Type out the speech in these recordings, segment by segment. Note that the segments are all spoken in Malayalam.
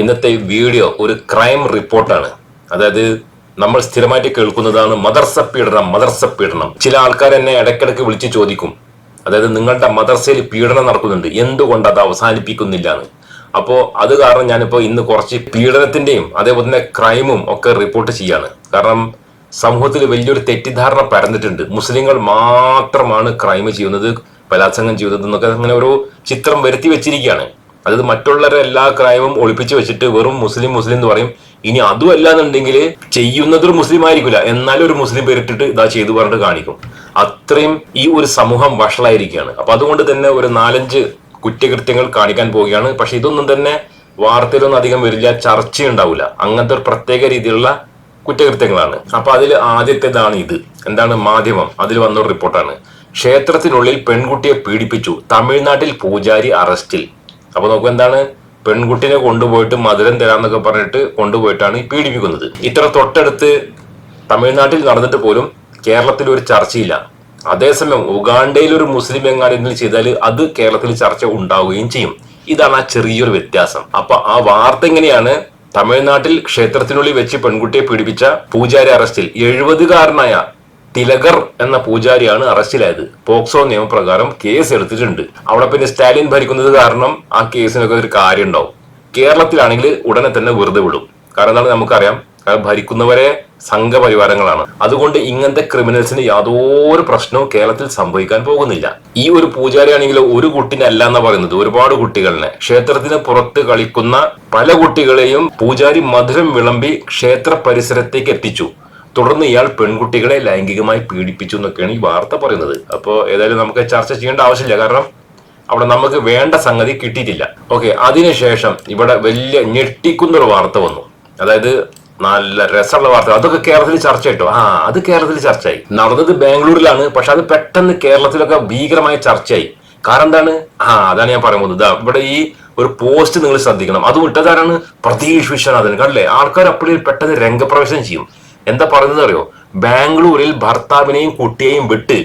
ഇന്നത്തെ വീഡിയോ ഒരു ക്രൈം റിപ്പോർട്ടാണ് അതായത് നമ്മൾ സ്ഥിരമായിട്ട് കേൾക്കുന്നതാണ് മദർസ പീഡനം മദർസ പീഡനം. ചില ആൾക്കാർ എന്നെ ഇടയ്ക്കിടയ്ക്ക് വിളിച്ച് ചോദിക്കും. അതായത് നിങ്ങളുടെ മദർസയിൽ പീഡനം നടക്കുന്നുണ്ട്. എന്തുകൊണ്ട് അത് അവസാനിപ്പിക്കുന്നില്ല എന്ന് അപ്പോൾ അത് കാരണം ഞാനിപ്പോൾ ഇന്ന് കുറച്ച് പീഡനത്തിന്റെയും അതേപോലെ തന്നെ ക്രൈമും ഒക്കെ റിപ്പോർട്ട് ചെയ്യാണ്. കാരണം സമൂഹത്തിൽ വലിയൊരു തെറ്റിദ്ധാരണ പരന്നിട്ടുണ്ട്. മുസ്ലിങ്ങൾ മാത്രമാണ് ക്രൈം ചെയ്യുന്നത് ബലാത്സംഗം ചെയ്യുന്നത് എന്നൊക്കെ അങ്ങനെ ഒരു ചിത്രം വരുത്തി വെച്ചിരിക്കുകയാണ്. അതായത് മറ്റുള്ളവരുടെ എല്ലാ ക്രൈമും ഒളിപ്പിച്ച് വെച്ചിട്ട് വെറും മുസ്ലിം മുസ്ലിം എന്ന് പറയും. ഇനി അതും അല്ലാന്നുണ്ടെങ്കിൽ ചെയ്യുന്നത് ഒരു മുസ്ലിം ആയിരിക്കില്ല എന്നാലും ഒരു മുസ്ലിം പേരിട്ടിട്ട് ഇതാ ചെയ്തു പറഞ്ഞിട്ട് കാണിക്കും. അത്രയും ഈ ഒരു സമൂഹം വഷളായിരിക്കുകയാണ്. അപ്പൊ അതുകൊണ്ട് തന്നെ ഒരു നാലഞ്ച് കുറ്റകൃത്യങ്ങൾ കാണിക്കാൻ പോവുകയാണ്. പക്ഷെ ഇതൊന്നും തന്നെ വാർത്തയിലൊന്നും അധികം വരില്ല ചർച്ചയുണ്ടാവില്ല അങ്ങനത്തെ ഒരു പ്രത്യേക രീതിയിലുള്ള കുറ്റകൃത്യങ്ങളാണ്. അപ്പൊ അതിൽ ആദ്യത്തേതാണ് ഇത്. എന്താണ്? മാധ്യമം. അതിൽ വന്ന ഒരു റിപ്പോർട്ടാണ്. ക്ഷേത്രത്തിനുള്ളിൽ പെൺകുട്ടിയെ പീഡിപ്പിച്ചു. തമിഴ്നാട്ടിൽ പൂജാരി അറസ്റ്റിൽ. അപ്പൊ നോക്കൂ എന്താണ്? പെൺകുട്ടിനെ കൊണ്ടുപോയിട്ട് മധുരം തരാന്നൊക്കെ പറഞ്ഞിട്ട് കൊണ്ടുപോയിട്ടാണ് പീഡിപ്പിക്കുന്നത്. ഇത്ര തൊട്ടടുത്ത് തമിഴ്നാട്ടിൽ നടന്നിട്ട് പോലും കേരളത്തിൽ ഒരു ചർച്ചയില്ല. അതേസമയം ഉഗാണ്ടയിൽ ഒരു മുസ്ലിം എങ്ങാനും ചെയ്താൽ അത് കേരളത്തിൽ ചർച്ച ഉണ്ടാവുകയും ചെയ്യും. ഇതാണ് ആ ചെറിയൊരു വ്യത്യാസം. അപ്പൊ ആ വാർത്ത എങ്ങനെയാണ്? തമിഴ്നാട്ടിൽ ക്ഷേത്രത്തിനുള്ളിൽ വെച്ച് പെൺകുട്ടിയെ പീഡിപ്പിച്ച പൂജാരി അറസ്റ്റിൽ എഴുപതുകാരനായ തിലകർ എന്ന പൂജാരിയാണ് അറസ്റ്റിലായത്. പോക്സോ നിയമപ്രകാരം കേസ് എടുത്തിട്ടുണ്ട് അവിടെ പിന്നെ സ്റ്റാലിൻ ഭരിക്കുന്നത് കാരണം ആ കേസിനൊക്കെ ഒരു കാര്യം ഉണ്ടാവും കേരളത്തിലാണെങ്കിൽ ഉടനെ തന്നെ വെറുതെ വിടും. കാരണം എന്താണ് നമുക്കറിയാം? ഭരിക്കുന്നവരെ സംഘപരിവാരങ്ങളാണ്. അതുകൊണ്ട് ഇങ്ങനത്തെ ക്രിമിനൽസിന് യാതൊരു പ്രശ്നവും കേരളത്തിൽ സംഭവിക്കാൻ പോകുന്നില്ല. ഈ ഒരു പൂജാരി പൂജാരിയാണെങ്കിൽ ഒരു കുട്ടിനെ അല്ല എന്നാ പറയുന്നത്. ഒരുപാട് കുട്ടികളിനെ ക്ഷേത്രത്തിന് പുറത്ത് കളിക്കുന്ന പല കുട്ടികളെയും പൂജാരി മധുരം വിളമ്പി ക്ഷേത്ര പരിസരത്തേക്ക് എത്തിച്ചു. തുടർന്ന് ഇയാൾ പെൺകുട്ടികളെ ലൈംഗികമായി പീഡിപ്പിച്ചു എന്നൊക്കെയാണ് ഈ വാർത്ത പറയുന്നത്. അപ്പോൾ ഏതായാലും നമുക്ക് ചർച്ച ചെയ്യേണ്ട ആവശ്യമില്ല. കാരണം അവിടെ നമുക്ക് വേണ്ട സംഗതി കിട്ടിയിട്ടില്ല. ഓക്കെ അതിനുശേഷം ഇവിടെ വലിയ ഞെട്ടിക്കുന്നൊരു വാർത്ത വന്നു. അതായത് നല്ല രസമുള്ള വാർത്ത. അതൊക്കെ കേരളത്തിൽ ചർച്ച കേട്ടോ. ആ അത് കേരളത്തിൽ ചർച്ചയായി. നടന്നത് ബാംഗ്ലൂരിലാണ്. പക്ഷെ അത് പെട്ടെന്ന് കേരളത്തിലൊക്കെ ഭീകരമായ ചർച്ചയായി. കാരണം എന്താണ്? ആ അതാണ് ഞാൻ പറയുന്നത് ഇതാ ഇവിടെ ഈ ഒരു പോസ്റ്റ് നിങ്ങൾ ശ്രദ്ധിക്കണം. അതും ഇട്ടതാരാണ്? പ്രതീക്ഷ വിശ്വനാഥൻ. കണ്ടല്ലേ? ആൾക്കാർ അപ്പോഴും പെട്ടെന്ന് രംഗപ്രവേശനം ചെയ്യും. എന്താ പറയുന്നത് അറിയോ? ബാംഗ്ലൂരിൽ ഭർത്താവിനെയും കുട്ടിയെയും വിട്ട്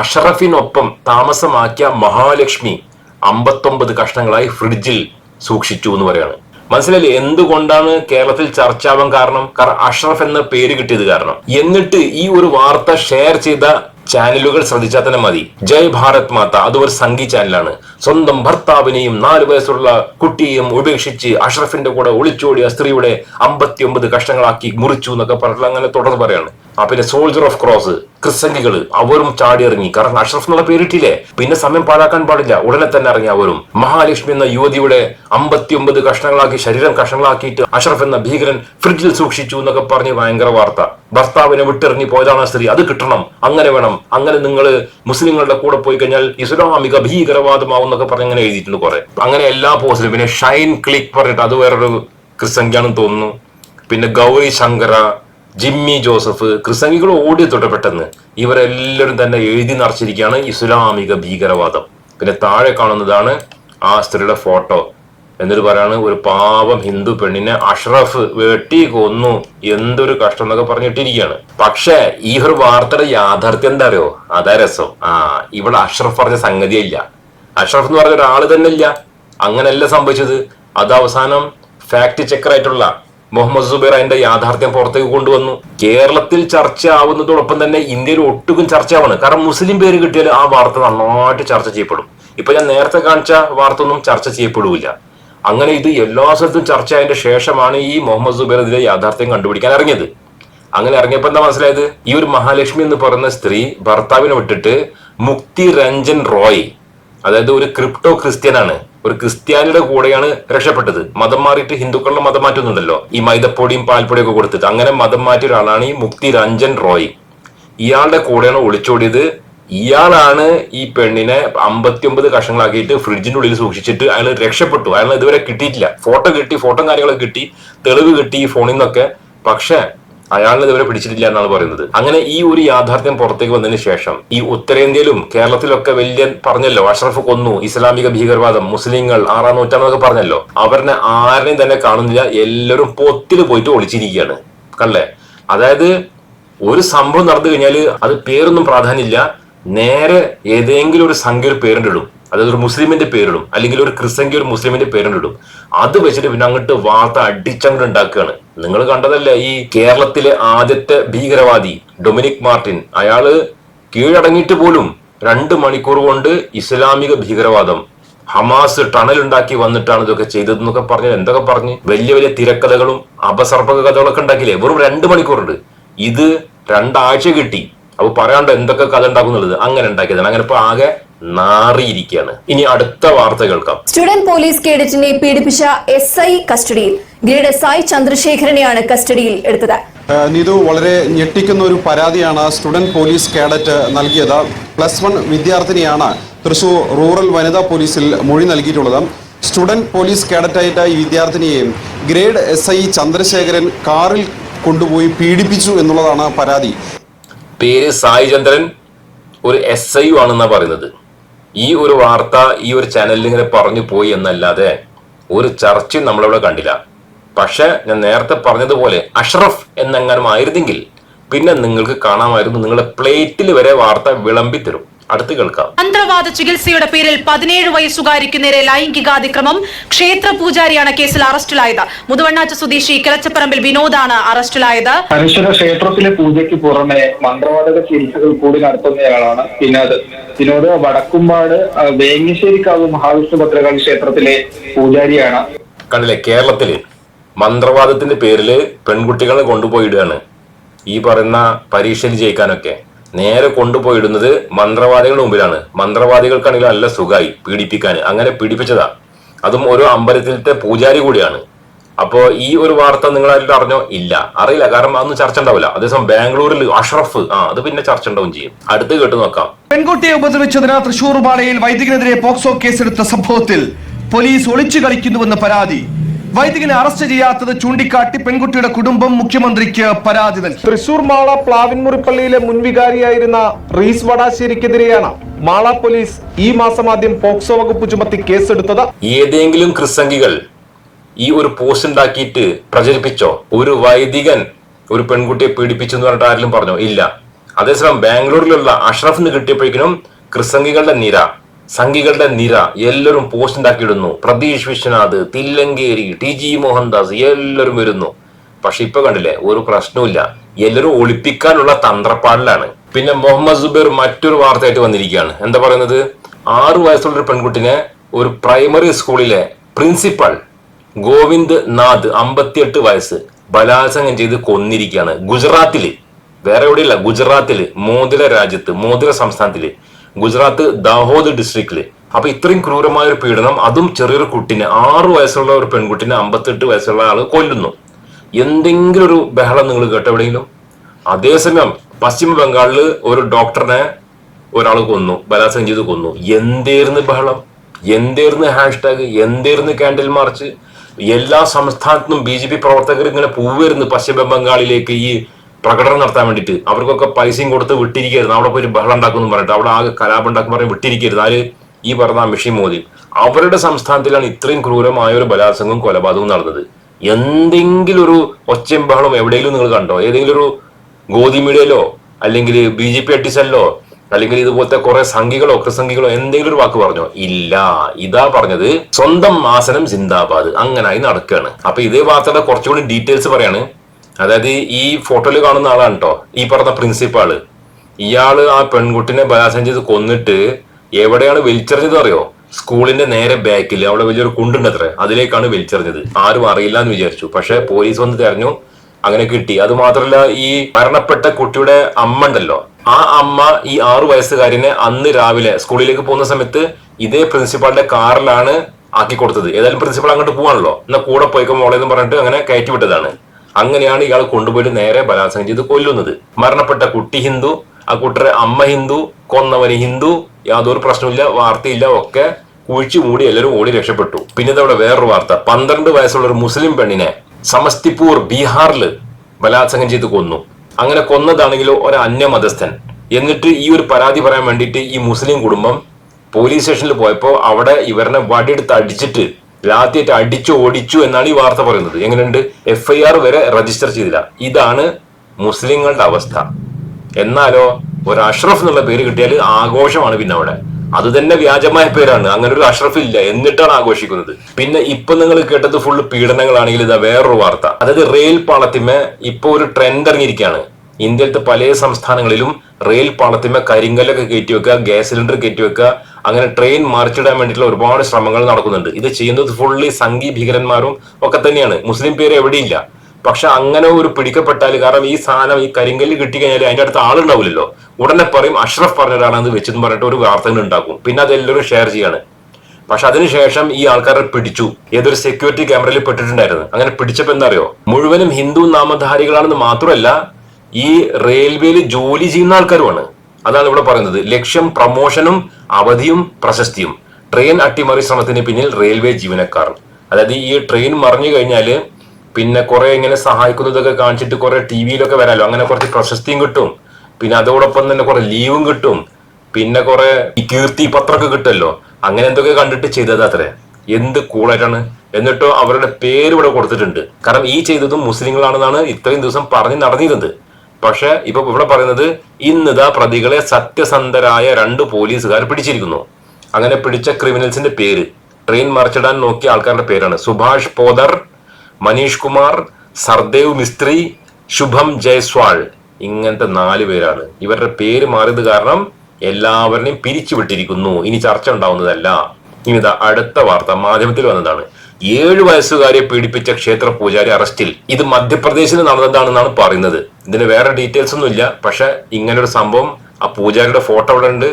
അഷറഫിനൊപ്പം താമസമാക്കിയ മഹാലക്ഷ്മി അമ്പത്തൊമ്പത് കഷ്ണങ്ങളായി ഫ്രിഡ്ജിൽ സൂക്ഷിച്ചു എന്ന് പറയാണ് മനസ്സിലായില്ലേ? എന്തുകൊണ്ടാണ് കേരളത്തിൽ ചർച്ചാവാൻ കാരണം? കാരണം അഷ്റഫ് എന്ന പേര് കിട്ടിയത് കാരണം. എന്നിട്ട് ഈ ഒരു വാർത്ത ഷെയർ ചെയ്ത ചാനലുകൾ ശ്രദ്ധിച്ചാൽ തന്നെ മതി. ജയ് ഭാരത് മാത. അത് ഒരു സംഗീത ചാനലാണ്. സ്വന്തം ഭർത്താവിനെയും നാല് വയസ്സുള്ള കുട്ടിയെയും ഉപേക്ഷിച്ച് അഷ്റഫിന്റെ കൂടെ ഒളിച്ചോടിയ സ്ത്രീയുടെ അമ്പത്തിയൊമ്പത് കഷ്ണങ്ങളാക്കി മുറിച്ചു എന്നൊക്കെ പറഞ്ഞിട്ട് അങ്ങനെ തുടർന്ന് പറയാണ്. ആ പിന്നെ സോൾജർ ഓഫ് ക്രോസ് ക്രിസംഗികൾ അവരും ചാടി ഇറങ്ങി കാരണം അഷ്റഫ് എന്നുള്ള പേരിട്ടില്ലേ? പിന്നെ സമയം പാഴാക്കാൻ പാടില്ല. ഉടനെ തന്നെ ഇറങ്ങി അവരും. മഹാലക്ഷ്മി എന്ന യുവതിയുടെ അമ്പത്തിയൊമ്പത് കഷ്ണങ്ങളാക്കി ശരീരം കഷ്ണങ്ങളാക്കിയിട്ട് അഷ്റഫ് എന്ന ഭീകരൻ ഫ്രിഡ്ജിൽ സൂക്ഷിച്ചു എന്നൊക്കെ പറഞ്ഞ് ഭയങ്കര വാർത്ത. ഭർത്താവിനെ വിട്ടിറങ്ങി പോയതാണ് സ്ത്രീ അത് കിട്ടണം. അങ്ങനെ വേണം. അങ്ങനെ നിങ്ങൾ മുസ്ലിങ്ങളുടെ കൂടെ പോയി കഴിഞ്ഞാൽ ഇസ്ലാമിക ഭീകരവാദമാവും എന്നൊക്കെ പറഞ്ഞ് അങ്ങനെ എഴുതിയിട്ടുണ്ട് കുറെ. അങ്ങനെ എല്ലാ പോസ്റ്റിലും. പിന്നെ ഷൈൻ ക്ലിക്ക് പറഞ്ഞിട്ട് അത് വേറൊരു ക്രിസംഖ്യാണെന്ന് തോന്നുന്നു. പിന്നെ ഗൗരി ശങ്കര ജിമ്മി ജോസഫ് ക്രിസംഗികൾ തൊട്ട് പെട്ടെന്ന് ഇവരെല്ലാവരും തന്നെ എഴുതി നിറച്ചിരിക്കുകയാണ് ഇസ്ലാമിക ഭീകരവാദം. പിന്നെ താഴെ കാണുന്നതാണ് ആ സ്ത്രീയുടെ ഫോട്ടോ. എന്നിട്ട് പറയാണ് ഒരു പാവം ഹിന്ദു പെണ്ണിനെ അഷ്റഫ് വെട്ടി കൊന്നു. എന്തൊരു കഷ്ടം എന്നൊക്കെ പറഞ്ഞിട്ടിരിക്കുകയാണ്. പക്ഷേ ഈ ഒരു വാർത്തയുടെ യാഥാർത്ഥ്യം എന്താ അറിയോ? അതാ രസം. ആ ഇവിടെ അഷ്റഫ് പറഞ്ഞ സംഗതിയില്ല. അഷ്റഫ് എന്ന് പറഞ്ഞ ഒരാൾ തന്നെ ഇല്ല അങ്ങനെയല്ല സംഭവിച്ചത്. അത് അവസാനം ഫാക്ട് ചെക്കർ ആയിട്ടുള്ള മുഹമ്മദ് സുബൈർ യാഥാർത്ഥ്യം പുറത്തേക്ക് കൊണ്ടുവന്നു. കേരളത്തിൽ ചർച്ച ആവുന്നതോടൊപ്പം തന്നെ ഇന്ത്യയിൽ ഒട്ടുക്കും ചർച്ചയാവാണ്. കാരണം മുസ്ലിം പേര് കിട്ടിയാൽ ആ വാർത്ത നന്നായിട്ട് ചർച്ച ചെയ്യപ്പെടും. ഇപ്പൊ ഞാൻ നേരത്തെ കാണിച്ച വാർത്ത ഒന്നും ചർച്ച ചെയ്യപ്പെടില്ല. അങ്ങനെ ഇത് എല്ലാ സ്ഥലത്തും ചർച്ച ആയതിന്റെ ശേഷമാണ് ഈ മുഹമ്മദ് സുബൈർ ഇതിലെ യാഥാർത്ഥ്യം കണ്ടുപിടിക്കാൻ ഇറങ്ങിയത്. അങ്ങനെ ഇറങ്ങിയപ്പോ എന്താ മനസ്സിലായത്? ഈ ഒരു മഹാലക്ഷ്മി എന്ന് പറയുന്ന സ്ത്രീ ഭർത്താവിനെ വിട്ടിട്ട് മുക്തി രഞ്ജൻ റോയ് അതായത് ഒരു ക്രിപ്റ്റോ ക്രിസ്ത്യനാണ് ഒരു ക്രിസ്ത്യാനിയുടെ കൂടെയാണ് രക്ഷപ്പെട്ടത്. മതം മാറിയിട്ട് ഹിന്ദുക്കളുടെ മതം മാറ്റുന്നുണ്ടല്ലോ. ഈ മൈദപ്പൊടിയും പാൽപ്പൊടിയും ഒക്കെ കൊടുത്തിട്ട് അങ്ങനെ മതം മാറ്റിയ ഒരാളാണ് ഈ മുക്തി രഞ്ജൻ റോയ്. ഇയാളുടെ കൂടെയാണ് ഒളിച്ചോടിയത്. ഇയാളാണ് ഈ പെണ്ണിനെ അമ്പത്തിയൊമ്പത് കഷങ്ങളാക്കിയിട്ട് ഫ്രിഡ്ജിന്റെ ഉള്ളിൽ സൂക്ഷിച്ചിട്ട് അയാൾ രക്ഷപ്പെട്ടു. അയാൾ ഇതുവരെ കിട്ടിയിട്ടില്ല. ഫോട്ടോ കിട്ടി ഫോട്ടോ കാര്യങ്ങളൊക്കെ കിട്ടി തെളിവ് കിട്ടി ഈ ഫോണിൽ നിന്നൊക്കെ. പക്ഷെ അയാളിനെ ഇതുവരെ പിടിച്ചിട്ടില്ല എന്നാണ് പറയുന്നത്. അങ്ങനെ ഈ ഒരു യാഥാർത്ഥ്യം പുറത്തേക്ക് വന്നതിന് ശേഷം ഈ ഉത്തരേന്ത്യയിലും കേരളത്തിലൊക്കെ വലിയ പറഞ്ഞല്ലോ അഷ്റഫ് കൊന്നു ഇസ്ലാമിക ഭീകരവാദം മുസ്ലിങ്ങൾ ആറാം നൂറ്റാണ്ടെന്നൊക്കെ പറഞ്ഞല്ലോ. അവരെ ആരെയും തന്നെ കാണുന്നില്ല എല്ലാവരും പൊത്തിൽ പോയിട്ട് ഒളിച്ചിരിക്കുകയാണ്. കണ്ടേ? അതായത് ഒരു സംഭവം നടന്നു കഴിഞ്ഞാൽ അത് പേരൊന്നും പ്രാധാന്യമില്ല. നേരെ ഏതെങ്കിലും ഒരു സംഖ്യ ഒരു പേരിന്റെ ഇടും അതായത് ഒരു മുസ്ലിമിന്റെ പേരിടും. അല്ലെങ്കിൽ ഒരു ക്രിസ്തങ്കി ഒരു മുസ്ലിമിന്റെ പേരിടും അത് വെച്ചിട്ട് പിന്നെ അങ്ങോട്ട് വാർത്ത അടിച്ചങ്ങോട്ട് ഉണ്ടാക്കുകയാണ്. നിങ്ങൾ കണ്ടതല്ലേ ഈ കേരളത്തിലെ ആദ്യത്തെ ഭീകരവാദി ഡൊമിനിക് മാർട്ടിൻ. അയാൾ കീഴടങ്ങിയിട്ട് പോലും രണ്ട് മണിക്കൂർ കൊണ്ട് ഇസ്ലാമിക ഭീകരവാദം ഹമാസ് ടണൽ ഉണ്ടാക്കി വന്നിട്ടാണ് ഇതൊക്കെ ചെയ്തതെന്നൊക്കെ പറഞ്ഞ് എന്തൊക്കെ പറഞ്ഞ്? വലിയ വലിയ തിരക്കഥകളും അപസർപ്പക കഥകളൊക്കെ ഉണ്ടാക്കിയില്ലേ? വെറും രണ്ട് മണിക്കൂറുണ്ട്. ഇത് രണ്ടാഴ്ച കിട്ടി. അപ്പൊ പറയാണ്ടോ എന്തൊക്കെ കഥ ഉണ്ടാക്കുന്നുള്ളത്? അങ്ങനെ ഉണ്ടാക്കിയതാണ്. അങ്ങനെ ഇപ്പൊ ആകെ നാറിയിരിക്കുകയാണ്. ഇനി അടുത്ത വാർത്ത കേൾക്കാം. സ്റ്റുഡന്റ് പോലീസ് കേഡറ്റിനെ പീഡിപ്പിച്ച എസ് ഐ കസ്റ്റഡിയിൽ ഗ്രേഡ് എസ് ഐ ചന്ദ്രശേഖരനെയാണ് കസ്റ്റഡിയിൽ എടുത്തത്. നീതു വളരെ ഞെട്ടിക്കുന്ന ഒരു പരാതിയാണ് സ്റ്റുഡന്റ് പോലീസ് കേഡറ്റ് നൽകിയത്. പ്ലസ് വൺ വിദ്യാർത്ഥിനിയാണ് തൃശൂർ റൂറൽ വനിതാ പോലീസിൽ മൊഴി നൽകിയിട്ടുള്ളത്. സ്റ്റുഡന്റ് പോലീസ് കേഡറ്റായിട്ട് ഈ വിദ്യാർത്ഥിനിയെ ഗ്രേഡ് എസ് ഐ ചന്ദ്രശേഖരൻ കാറിൽ കൊണ്ടുപോയി പീഡിപ്പിച്ചു എന്നുള്ളതാണ് പരാതി. പേര് സായി ചന്ദ്രൻ ഒരു എസ് ഐ ആണെന്നാണ് പറയുന്നത്. ഈ ഒരു വാർത്ത ഈ ഒരു ചാനലിൽ ഇങ്ങനെ പറഞ്ഞു പോയി എന്നല്ലാതെ ഒരു ചർച്ചയും നമ്മളിവിടെ കണ്ടില്ല. പക്ഷെ ഞാൻ നേരത്തെ പറഞ്ഞതുപോലെ അഷ്റഫ് എന്നെങ്ങാനും ആയിരുന്നെങ്കിൽ പിന്നെ നിങ്ങൾക്ക് കാണാമായിരുന്നു. നിങ്ങളുടെ പ്ലേറ്റിൽ വരെ വാർത്ത വിളമ്പി തരും അടുത്ത് കേൾക്കാം. മന്ത്രവാദ ചികിത്സയുടെ പേരിൽ പതിനേഴ് വയസ്സുകാരിക്ക് നേരെ ലൈംഗികാതിക്രമം ക്ഷേത്ര പൂജാരിയാണ് കേസിൽ അറസ്റ്റിലായത്. മുതുവണ്ണാച്ച സ്വദേശി കിളച്ചപ്പറമ്പിൽ വിനോദാണ് അറസ്റ്റിലായത്. പരശുര ക്ഷേത്രത്തിലെ പൂജയ്ക്ക് പുറമെ മന്ത്രവാദക ചികിത്സകൾ കൂടി നടത്തുന്നയാളാണ് വിനോദ്. വിനോദ് വടക്കുംപാട് വേങ്ങശ്ശേരിക്കാവ് മഹാവിഷ്ണു ഭദ്രകാളി ക്ഷേത്രത്തിലെ പൂജാരിയാണ്. കണ്ടില്ലേ കേരളത്തിൽ മന്ത്രവാദത്തിന്റെ പേരിൽ പെൺകുട്ടികളെ കൊണ്ടുപോയിടുകയാണ്. ഈ പറയുന്ന പരീക്ഷയിൽ ജയിക്കാനൊക്കെ. നേരെ കൊണ്ടുപോയിടുന്നത് മന്ത്രവാദികളുടെ മുമ്പിലാണ്. മന്ത്രവാദികൾക്കാണെങ്കിൽ നല്ല സുഖമായി പീഡിപ്പിക്കാൻ. അങ്ങനെ പീഡിപ്പിച്ചതാ. അതും ഒരു അമ്പലത്തിലത്തെ പൂജാരി കൂടിയാണ്. അപ്പോ ഈ ഒരു വാർത്ത ആരും അറിഞ്ഞോ? ഇല്ല. അറിയില്ല. കാരണം അതൊന്നും ചർച്ച ഉണ്ടാവില്ല. അതേസമയം ബാംഗ്ലൂരിൽ അഷ്റഫ് ആ അത് പിന്നെ ചർച്ച ഉണ്ടാവും ചെയ്യും. അടുത്ത് കേട്ട് നോക്കാം. പെൺകുട്ടിയെ ഉപദ്രവിച്ചതിന് തൃശൂർ മാളയിൽ വൈദികനെതിരെ പോക്സോ കേസെടുത്ത സംഭവത്തിൽ പോലീസ് ഒളിച്ചു കളിക്കുന്നുവെന്ന പരാതി. വൈദികനെ അറസ്റ്റ് ചെയ്യാത്തത് ചൂണ്ടിക്കാട്ടി പെൺകുട്ടിയുടെ കുടുംബം മുഖ്യമന്ത്രിക്ക് പരാതി നൽകി. തൃശൂർ മാള പ്ലാവിൻമുറിപ്പള്ളിയിലെ മുൻവികാരിയായിരുന്ന റീസ് വടാശ്ശേരിക്കെതിരെയാണ് മാള പോലീസ് ഈ മാസം ആദ്യം പോക്സോ വകുപ്പ് ചുമത്തി കേസെടുത്തത്. ഏതെങ്കിലും ക്രിസംഗികൾ ഈ ഒരു പോസ്റ്റ് ഉണ്ടാക്കിയിട്ട് പ്രചരിപ്പിച്ചോ? ഒരു വൈദികൻ ഒരു പെൺകുട്ടിയെ പീഡിപ്പിച്ചു എന്ന് പറഞ്ഞിട്ട് ആരെങ്കിലും പറഞ്ഞോ? ഇല്ല. അതേസമയം ബാംഗ്ലൂരിലുള്ള അഷ്റഫിന് കിട്ടിയപ്പോഴേക്കും ക്രിസംഗികളുടെ നിര സംഘികളുടെ നിര എല്ലാവരും പോസ്റ്റ് ഉണ്ടാക്കിയിടുന്നു. പ്രതീഷ് വിശ്വനാഥ് തില്ലങ്കേരി ടി ജി മോഹൻദാസ് എല്ലാവരും വരുന്നു. പക്ഷെ ഇപ്പൊ കണ്ടില്ലേ ഒരു പ്രശ്നവുമില്ല. എല്ലാവരും ഒളിപ്പിക്കാനുള്ള തന്ത്രപ്പാടിലാണ്. പിന്നെ മുഹമ്മദ് സുബൈർ മറ്റൊരു വാർത്തയായിട്ട് വന്നിരിക്കുകയാണ്. എന്താ പറയുന്നത്? ആറു വയസ്സുള്ള ഒരു പെൺകുട്ടിനെ ഒരു പ്രൈമറി സ്കൂളിലെ പ്രിൻസിപ്പൽ ഗോവിന്ദ് നാഥ് അമ്പത്തിയെട്ട് വയസ്സ് ബലാത്സംഗം ചെയ്ത് കൊന്നിരിക്കുകയാണ്. ഗുജറാത്തിൽ വേറെ എവിടെയല്ല ഗുജറാത്തിൽ മോതിര രാജ്യത്ത് മോതിര സംസ്ഥാനത്തിൽ. ഗുജറാത്ത് ദാഹോദ് ഡിസ്ട്രിക്റ്റിൽ അപ്പൊ ഇത്രയും ക്രൂരമായ ഒരു പീഡനം അതും ചെറിയൊരു കുട്ടിനെ ആറു വയസ്സുള്ള ഒരു പെൺകുട്ടിനെ അമ്പത്തെട്ട് വയസ്സുള്ള ആൾ കൊല്ലുന്നു. എന്തെങ്കിലും ഒരു ബഹളം നിങ്ങൾ കേട്ടോ എവിടെയെങ്കിലും? അതേസമയം പശ്ചിമ ബംഗാളിൽ ഒരു ഡോക്ടറിനെ ഒരാൾ കൊന്നു ബലാത്സംഗം ചെയ്ത് കൊന്നു. എന്തേർന്ന് ബഹളം? എന്തേർന്ന് ഹാഷ്ടാഗ് എന്തേർന്ന് ക്യാൻഡിൽ മാർച്ച് എല്ലാ സംസ്ഥാനത്തും ബി ജെ പി പ്രവർത്തകർ ഇങ്ങനെ പോവുമായിരുന്നു പശ്ചിമ ബംഗാളിലേക്ക് ഈ പ്രകടനം നടത്താൻ വേണ്ടിട്ട് അവർക്കൊക്കെ പൈസയും കൊടുത്ത് വിട്ടിരിക്കരുത്. അവിടെ പോയി ബഹളം ഉണ്ടാക്കുമെന്ന് പറഞ്ഞിട്ട് അവിടെ ആകെ കലാപം ഉണ്ടാക്കും പറഞ്ഞ് വിട്ടിരിക്കരുത്. ആര് ഈ പറഞ്ഞ അമിഷി മോദി അവരുടെ സംസ്ഥാനത്തിലാണ് ഇത്രയും ക്രൂരമായ ഒരു ബലാത്സംഗവും കൊലപാതകവും നടന്നത്. എന്തെങ്കിലും ഒരു ഒച്ചയും ബഹളം എവിടെയെങ്കിലും നിങ്ങൾ കണ്ടോ? ഏതെങ്കിലും ഒരു ഗോതിമീഡിയയിലോ അല്ലെങ്കിൽ ബി ജെ പി അട്ടിസല്ലോ അല്ലെങ്കിൽ ഇതുപോലത്തെ കുറെ സംഘികളോ ക്രിസംഘികളോ എന്തെങ്കിലും ഒരു വാക്ക് പറഞ്ഞോ? ഇല്ല. ഇതാ പറഞ്ഞത് സ്വന്തം ആസനം സിന്ദാബാദ്. അങ്ങനായി നടക്കുകയാണ് അപ്പൊ ഇതേ വാർത്തയുടെ കുറച്ചുകൂടി ഡീറ്റെയിൽസ് പറയാണ്. അതായത് ഈ ഫോട്ടോയിൽ കാണുന്ന ആളാണ് കേട്ടോ ഈ പറഞ്ഞ പ്രിൻസിപ്പാൾ ഇയാൾ ആ പെൺകുട്ടിനെ ബലാത്സംഗം ചെയ്ത് കൊന്നിട്ട് എവിടെയാണ് വലിച്ചെറിഞ്ഞത് അറിയോ? സ്കൂളിന്റെ നേരെ ബാക്കിൽ അവിടെ വലിയൊരു കുണ്ടുണ്ട് അത്ര. അതിലേക്കാണ് വലിച്ചെറിഞ്ഞത് ആരും അറിയില്ല എന്ന് വിചാരിച്ചു. പക്ഷെ പോലീസ് വന്ന് തെരഞ്ഞു. അങ്ങനെ കിട്ടി. അത് മാത്രമല്ല ഈ മരണപ്പെട്ട കുട്ടിയുടെ അമ്മ ഉണ്ടല്ലോ. ആ അമ്മ ഈ ആറു വയസ്സുകാരിനെ അന്ന് രാവിലെ സ്കൂളിലേക്ക് പോകുന്ന സമയത്ത് ഇതേ പ്രിൻസിപ്പാളിന്റെ കാറിലാണ് ആക്കി കൊടുത്തത്. ഏതായാലും പ്രിൻസിപ്പൾ അങ്ങോട്ട് പോവാണല്ലോ. എന്നാ കൂടെ പോയിക്കോ മോളെ എന്ന് പറഞ്ഞിട്ട് അങ്ങനെ കയറ്റി വിട്ടതാണ് അങ്ങനെയാണ് ഇയാൾ കൊണ്ടുപോയിട്ട് നേരെ ബലാത്സംഗം ചെയ്ത് കൊല്ലുന്നത്. മരണപ്പെട്ട കുട്ടി ഹിന്ദു ആ കുട്ടിയുടെ അമ്മ ഹിന്ദു കൊന്നവന് ഹിന്ദു യാതൊരു പ്രശ്നമില്ല വാർത്തയില്ല ഒക്കെ കുഴിച്ചു മൂടി എല്ലാവരും ഓടി രക്ഷപ്പെട്ടു. പിന്നെ ഇതവിടെ വേറൊരു വാർത്ത. പന്ത്രണ്ട് വയസ്സുള്ള ഒരു മുസ്ലിം പെണ്ണിനെ സമസ്തിപൂർ ബീഹാറിൽ ബലാത്സംഗം ചെയ്ത് കൊന്നു. അങ്ങനെ കൊന്നതാണെങ്കിലും ഒരു അന്യമതസ്ഥൻ എന്നിട്ട് ഈ ഒരു പരാതി പറയാൻ വേണ്ടിയിട്ട് ഈ മുസ്ലിം കുടുംബം പോലീസ് സ്റ്റേഷനിൽ പോയപ്പോൾ അവിടെ ഇവരെ വടിയെടുത്ത് അടിച്ചിട്ട് ലാത്തിയിട്ട് അടിച്ചു ഓടിച്ചു എന്നാണ് ഈ വാർത്ത പറയുന്നത്. എങ്ങനെയുണ്ട്? എഫ് ഐ ആർ വരെ രജിസ്റ്റർ ചെയ്തില്ല. ഇതാണ് മുസ്ലിങ്ങളുടെ അവസ്ഥ. എന്നാലോ ഒരു അഷ്റഫ് എന്നുള്ള പേര് കിട്ടിയാൽ ആഘോഷമാണ് പിന്നെ അവിടെ. അത് തന്നെ വ്യാജമായ പേരാണ്. അങ്ങനെ ഒരു അഷ്റഫ് ഇല്ല. എന്നിട്ടാണ് ആഘോഷിക്കുന്നത്. പിന്നെ ഇപ്പൊ നിങ്ങൾ കേട്ടത് ഫുള്ള് പീഡനങ്ങളാണെങ്കിൽ ഇതാ വേറൊരു വാർത്ത. അതായത് റെയിൽ പാളത്തിമേ ഇപ്പൊ ഒരു ട്രെൻഡ് ഇറങ്ങിയിരിക്കുകയാണ്. ഇന്ത്യയിലത്തെ പല സംസ്ഥാനങ്ങളിലും റെയിൽ പാളത്തിമേ കരിങ്കല്ലൊക്കെ കയറ്റി വെക്കുക ഗ്യാസ് സിലിണ്ടർ കയറ്റി വെക്കുക അങ്ങനെ ട്രെയിൻ മറിച്ചിടാൻ വേണ്ടിയിട്ടുള്ള ഒരുപാട് ശ്രമങ്ങൾ നടക്കുന്നുണ്ട്. ഇത് ചെയ്യുന്നത് ഫുള്ളി സംഘി ഭീകരന്മാരും ഒക്കെ തന്നെയാണ്. മുസ്ലിം പേര് എവിടെയില്ല. പക്ഷെ അങ്ങനെ ഒരു പിടിക്കപ്പെട്ടാൽ കാരണം ഈ സാധനം ഈ കരിങ്കല്ല് കിട്ടിക്കഴിഞ്ഞാൽ അതിന്റെ അടുത്ത് ആളുണ്ടാവില്ലല്ലോ. ഉടനെ പറയും അഷ്റഫ് പറഞ്ഞ ഒരാളാണ് വെച്ചെന്ന് പറഞ്ഞിട്ട് ഒരു വാർത്തകൾ ഉണ്ടാക്കും പിന്നെ അതെല്ലാവരും ഷെയർ ചെയ്യാണ്. പക്ഷെ അതിനുശേഷം ഈ ആൾക്കാരെ പിടിച്ചു. ഏതൊരു സെക്യൂരിറ്റി ക്യാമറയിൽ പെട്ടിട്ടുണ്ടായിരുന്നു. അങ്ങനെ പിടിച്ചപ്പോ എന്താ അറിയോ? മുഴുവനും ഹിന്ദു നാമധാരികളാണെന്ന് മാത്രമല്ല ഈ റെയിൽവേയിൽ ജോലി ചെയ്യുന്ന ആൾക്കാരുമാണ്. അതാണ് ഇവിടെ പറയുന്നത്. ലക്ഷ്യം പ്രമോഷനും അവധിയും പ്രശസ്തിയും. ട്രെയിൻ അട്ടിമറി ശ്രമത്തിന് പിന്നിൽ റെയിൽവേ ജീവനക്കാർ അതായത് ഈ ട്രെയിൻ മറിഞ്ഞു കഴിഞ്ഞാൽ പിന്നെ കുറെ ഇങ്ങനെ സഹായിക്കുന്നതൊക്കെ കാണിച്ചിട്ട് കുറെ ടി വിയിലൊക്കെ വരാലോ. അങ്ങനെ കുറച്ച് പ്രശസ്തിയും കിട്ടും. പിന്നെ അതോടൊപ്പം തന്നെ കുറെ ലീവും കിട്ടും. പിന്നെ കുറെ കീർത്തി പത്രമൊക്കെ കിട്ടുമല്ലോ. അങ്ങനെ എന്തൊക്കെ കണ്ടിട്ട് ചെയ്തത് അത്രേ? എന്ത് കൂളായിട്ടാണ്? എന്നിട്ടോ അവരുടെ പേര് ഇവിടെ കൊടുത്തിട്ടുണ്ട്. കാരണം ഈ ചെയ്തതും മുസ്ലിങ്ങളാണെന്നാണ് ഇത്രയും ദിവസം പറഞ്ഞ് നടന്നിരുന്നത്. പക്ഷെ ഇപ്പൊ ഇവിടെ പറയുന്നത് ഇന്നിതാ പ്രതികളെ സത്യസന്ധരായ രണ്ട് പോലീസുകാർ പിടിച്ചിരിക്കുന്നു. അങ്ങനെ പിടിച്ച ക്രിമിനൽസിന്റെ പേര് ട്രെയിൻ മറിച്ചിടാൻ നോക്കിയ ആൾക്കാരുടെ പേരാണ്. സുഭാഷ് പോദർ മനീഷ് കുമാർ സർദേവ് മിസ്ത്രി ശുഭം ജയ്സ്വാൾ. ഇങ്ങനത്തെ നാല് പേരാണ്. ഇവരുടെ പേര് മാറിയത് കാരണം എല്ലാവരെയും പിരിച്ചുവിട്ടിരിക്കുന്നു. ഇനി ചർച്ച ഉണ്ടാവുന്നതല്ല. ഇനി അടുത്ത വാർത്ത. മാധ്യമത്തിൽ വന്നതാണ്. ഏഴു വയസ്സുകാരെ പീഡിപ്പിച്ച ക്ഷേത്ര പൂജാരി അറസ്റ്റിൽ. ഇത് മധ്യപ്രദേശിൽ നടന്നതാണെന്നാണ് പറയുന്നത്. ഇതിന് വേറെ ഡീറ്റെയിൽസ് ഒന്നും ഇല്ല പക്ഷെ ഇങ്ങനെ ഒരു സംഭവം ആ പൂജാരിയുടെ ഫോട്ടോ അവിടെ ഉണ്ട്.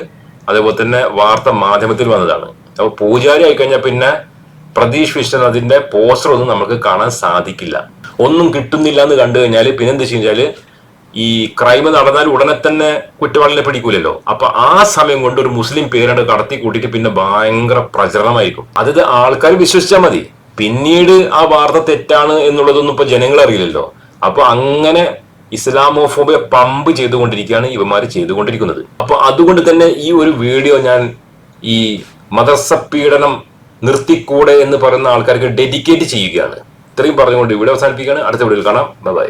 അതേപോലെ തന്നെ വാർത്ത മാധ്യമത്തിൽ വന്നതാണ്. അപ്പൊ പൂജാരി ആയിക്കഴിഞ്ഞാൽ പിന്നെ പ്രതീഷ് വിശ്വനാഥിന്റെ പോസ്റ്റർ ഒന്നും നമുക്ക് കാണാൻ സാധിക്കില്ല. ഒന്നും കിട്ടുന്നില്ല എന്ന് കണ്ടു കഴിഞ്ഞാൽ പിന്നെന്ത് വെച്ച് വെച്ചാൽ ഈ ക്രൈം നടന്നാൽ ഉടനെ തന്നെ കുറ്റവാളിനെ പിടിക്കൂലല്ലോ. അപ്പൊ ആ സമയം കൊണ്ട് ഒരു മുസ്ലിം പേരാണ് കടത്തി കൂട്ടിയിട്ട് പിന്നെ ഭയങ്കര പ്രചരണമായിരിക്കും. അത് ആൾക്കാർ വിശ്വസിച്ചാൽ മതി. പിന്നീട് ആ വാർത്ത തെറ്റാണ് എന്നുള്ളതൊന്നും ഇപ്പൊ ജനങ്ങൾ അറിയില്ലല്ലോ. അപ്പൊ അങ്ങനെ ഇസ്ലാമോഫോബിയ പമ്പ് ചെയ്തുകൊണ്ടിരിക്കുകയാണ് ഇവന്മാർ ചെയ്തുകൊണ്ടിരിക്കുന്നത്. അപ്പൊ അതുകൊണ്ട് തന്നെ ഈ ഒരു വീഡിയോ ഞാൻ ഈ മദർസ പീഡനം നിർത്തിക്കൂടെ എന്ന് പറയുന്ന ആൾക്കാർക്ക് ഡെഡിക്കേറ്റ് ചെയ്യുകയാണ്. ഇത്രയും പറഞ്ഞുകൊണ്ട് ഇവിടെ അവസാനിപ്പിക്കുകയാണ്. അടുത്ത വീഡിയോയിൽ കാണാം. ബൈ.